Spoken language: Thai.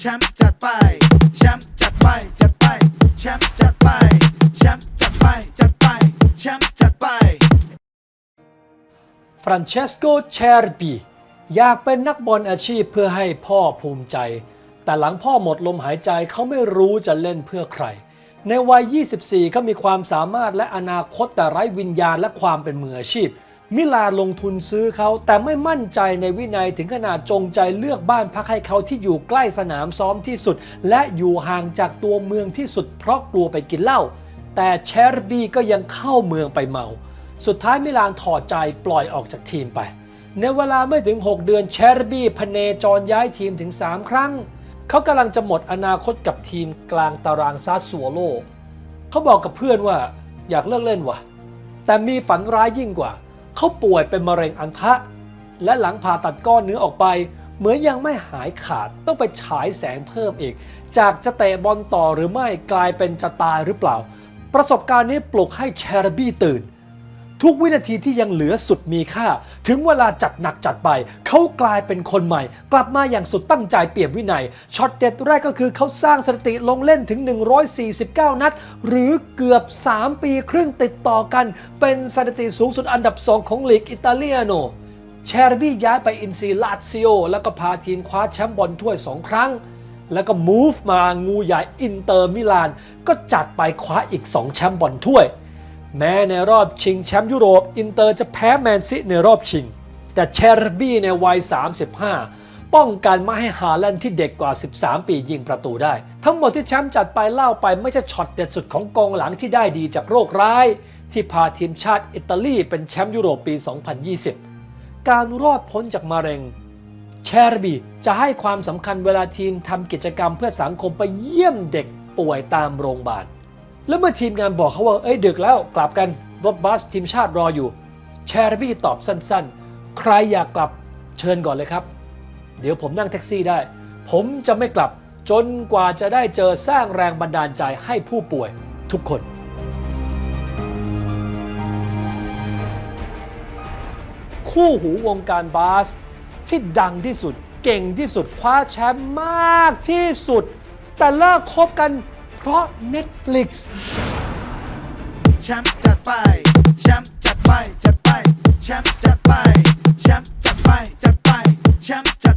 แชมป์จัดไปแชมป์จัดไปจัดไปแชมป์จัดไปแชมป์จัดไปจัดไปแชมป์จัดไปฟรานเชสโกเชร์บีอยากเป็นนักบอลอาชีพเพื่อให้พ่อภูมิใจ แต่หลังพ่อหมดลมหายใจเขาไม่รู้จะเล่นเพื่อใคร ในวัย 24 เขามีความสามารถและอนาคตแต่ไร้วิญญาณและความเป็นมืออาชีพ มิลานลงทุนซื้อเขาแต่ไม่มั่นใจในวินัยถึงขนาดจงใจเลือกบ้านพักให้เขาที่อยู่ใกล้สนามซ้อมที่สุด และอยู่ห่างจากตัวเมืองที่สุดเพราะกลัวไปกินเหล้าแต่เชร์บีก็ยังเข้าเมืองไปเมา สุดท้ายมิลานถอดใจปล่อยออกจากทีมไป ในเวลาไม่ถึง 6 เดือนเชร์บี้พเนจรย้ายทีมถึง 3 ครั้ง เขากำลังจะหมดอนาคตกับทีมกลางตารางซาสัวโลเขาบอกกับเพื่อนว่าอยากเลิกเล่นว่ะแต่มีฝันร้ายยิ่งกว่า เขาป่วยเป็นมะเร็งอันทะ และหลังผ่าตัดก้อนเนื้อออกไป เหมือนยังไม่หายขาดต้องไปฉายแสงเพิ่มอีก จากจะเตะบอลต่อหรือไม่กลายเป็นจะตายหรือเปล่า ประสบการณ์นี้ปลุกให้เชอร์บี้ตื่น ทุกวินาทีที่ยังเหลือสุดมีค่า ถึงเวลาจัดหนักจัดไป เขากลายเป็นคนใหม่ กลับมาอย่างสุดตั้งใจเปี่ยมวินัยช็อตเด็ดแรกก็คือเขาสร้างสถิติลงเล่นถึง 149 นัด หรือเกือบ 3 ปีครึ่งติดต่อกัน เป็นสถิติสูงสุดอันดับ 2 ของลีกอิตาเลียโนเชอร์บี้ย้ายไปอินซีลาซิโอแล้วก็พาทีมคว้าแชมป์บอลถ้วย 2 ครั้ง แล้วก็มูฟมางูใหญ่อินเตอร์มิลาน ก็จัดไปคว้าอีก 2 แชมป์บอลถ้วย แม้ในรอบชิงแชมป์ยุโรป อินเตอร์จะแพ้แมนซิในรอบชิง แต่เชอร์บี้ในวัย 35 ป้องกันไม่ให้ฮาแลนด์ที่เด็กกว่า 13 ปียิงประตูได้ ทั้งหมดที่แชมป์จัดไปเล่าไปไม่ใช่ช็อตเด็ดสุดของกองหลังที่ได้ดีจากโรคร้าย ที่พาทีมชาติอิตาลีเป็นแชมป์ยุโรปปี 2020 การรอดพ้นจากมะเร็งเชอร์บีจะให้ความสำคัญเวลาทีมทำกิจกรรมเพื่อสังคมไปเยี่ยมเด็กป่วยตามโรงพยาบาล แล้วเมื่อทีมงานบอกเขาว่า เอ้ยดึกแล้วกลับกันรถบัสทีมชาติรออยู่ แชร์บี้ตอบสั้นๆ ใครอยากกลับเชิญก่อนเลยครับ เดี๋ยวผมนั่งแท็กซี่ได้ ผมจะไม่กลับจนกว่าจะได้เจอสร้างแรงบันดาลใจให้ผู้ป่วยทุกคน คู่หูวงการบาส ที่ดังที่สุดเก่งที่สุดคว้าแชมป์มากที่สุด แต่เลิกคบกัน เพราะ Netflix แชมป์จัดไปแชมป์จัดไปจัดไปแชมป์จัดไปแชมป์จัดไปจัดไปแชมป์จัด